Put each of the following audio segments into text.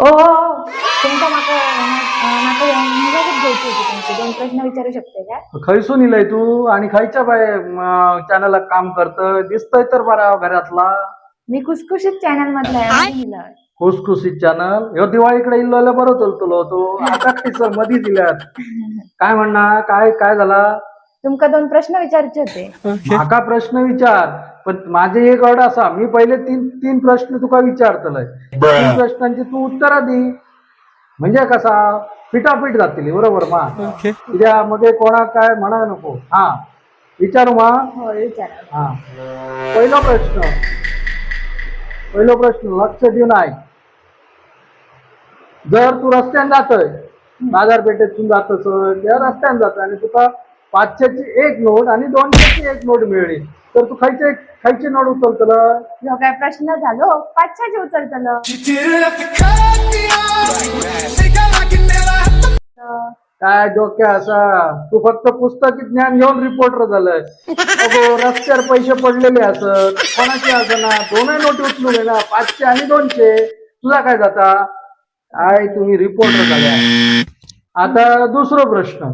ओ तुमका माका माका मुलाखत घ्यायची होती तुमची. दोन प्रश्न विचारू शकते काय खैसून इलय तू आणि खयच्या बाय चॅनलला काम करत. दिसतय तर बरा घरातला. मी खुसखुशीत चॅनल मधला आहे. खुसखुशीत चॅनल ह्यो दिवाळीकडे इल्लो बरं चलतलो तो. आता काय सर मधी दिल्यात. काय म्हणणार? काय काय झाला? तुमका दोन प्रश्न विचारायचे होते. माका प्रश्न विचार. पण माझे एक अड असा मी पहिले तीन तीन प्रश्न तुका विचारतलय. तीन प्रश्नांची तू उत्तरा दी. म्हणजे कसा पिटापीट जातली बरोबर मा? तुझ्या मध्ये कोणाक काय म्हणा नको. हा. विचारू मा? हो विचारा. हा. पहिला प्रश्न. पहिला प्रश्न लक्ष देऊन आहे जर तू रस्त्यान जातय बाजारपेठेतून जात असल त्या रस्त्यान जात आणि तुका पाचशेची एक नोट आणि दोनशेची एक नोट मिळली तर तू खायचे खायची नोट उचलतल? ह्यो काय प्रश्न झालो? पाचशाचे उचलतलं. काय डोक्या असा? तू फक्त पुस्तकी ज्ञान घेऊन रिपोर्टर झालंय अगो रस्त्यावर पैसे पडलेले असत. कोणाचे असना दोनही नोटी उचलू घे ना पाचशे आणि दोनशे. तुला काय जाता? काय तुम्ही रिपोर्टर झाल्या? आता दुसरा प्रश्न.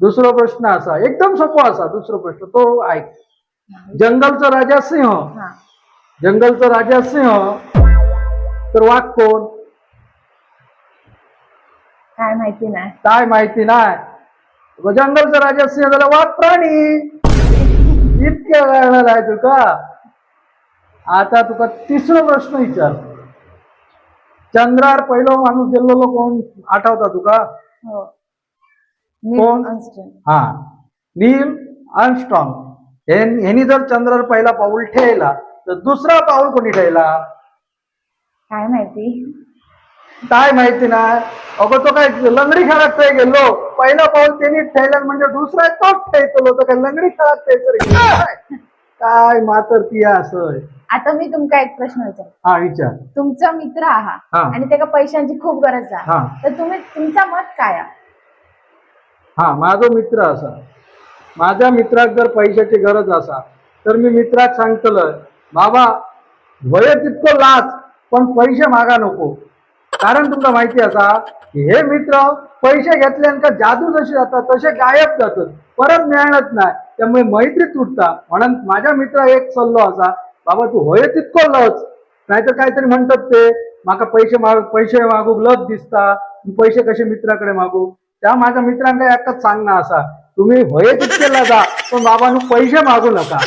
दुसरा प्रश्न असा. एकदम सोपा असा. दुसरा प्रश्न. तो ऐक. जंगलचा राजा सिंह. हा. जंगलचा राजा सिंह. तर वाघ कोण? काय माहिती नाही. काय माहिती नाही. व जंगलचा राजा सिंह झाला वाघ प्राणी. इतक्या वेळाला आहे तुका आता तुका तिसरा प्रश्न विचार. चंद्रार पहिलो माणूस गेलेलो कोण आठवता तुका? हो. कोण? हा. Neil Armstrong. ह्यांनी जर चंद्रावर पहिला पाऊल ठेवला तर दुसरा पाऊल कोणी ठेवला? काय माहिती? काय माहिती नाही अगं तो काय लंगडी खेळात गेलो. पहिला पाऊल त्यांनी ठेवला म्हणजे दुसरा तोच ठेवतो. तो काय लंगडी खेळात काय? काय मातर ती असं आता मी तुमका एक प्रश्न विचार हा विचार. तुमचा मित्र आहात हा. आणि त्याला पैशांची खूप गरज आहे. हा. तर तुम्ही तुमचा मत काय? हा माझा मित्र असा. माझ्या मित्राक जर पैशाची गरज असा तर मी मित्राक सांगतलं बाबा वय तितकं लाच पण पैसे मागा नको. कारण तुमका माहिती असा की हे मित्र पैसे घेतल्यानंतर जादू जसे जातात तसे गायब जातात. परत मिळणच नाही. त्यामुळे मैत्री तुटता. म्हणून माझ्या मित्रा एक सल्लो असा बाबा तू होय तितको लच नाहीतर काहीतरी म्हणतात ते माका पैसे माग पैसे मागूक लच दिसता. पैसे कसे मित्राकडे मागू? त्या माझ्या मित्रांना एकच सांगणं असा तुम्ही होय तितकेला जा पण बाबांनो पैसे मागू नका.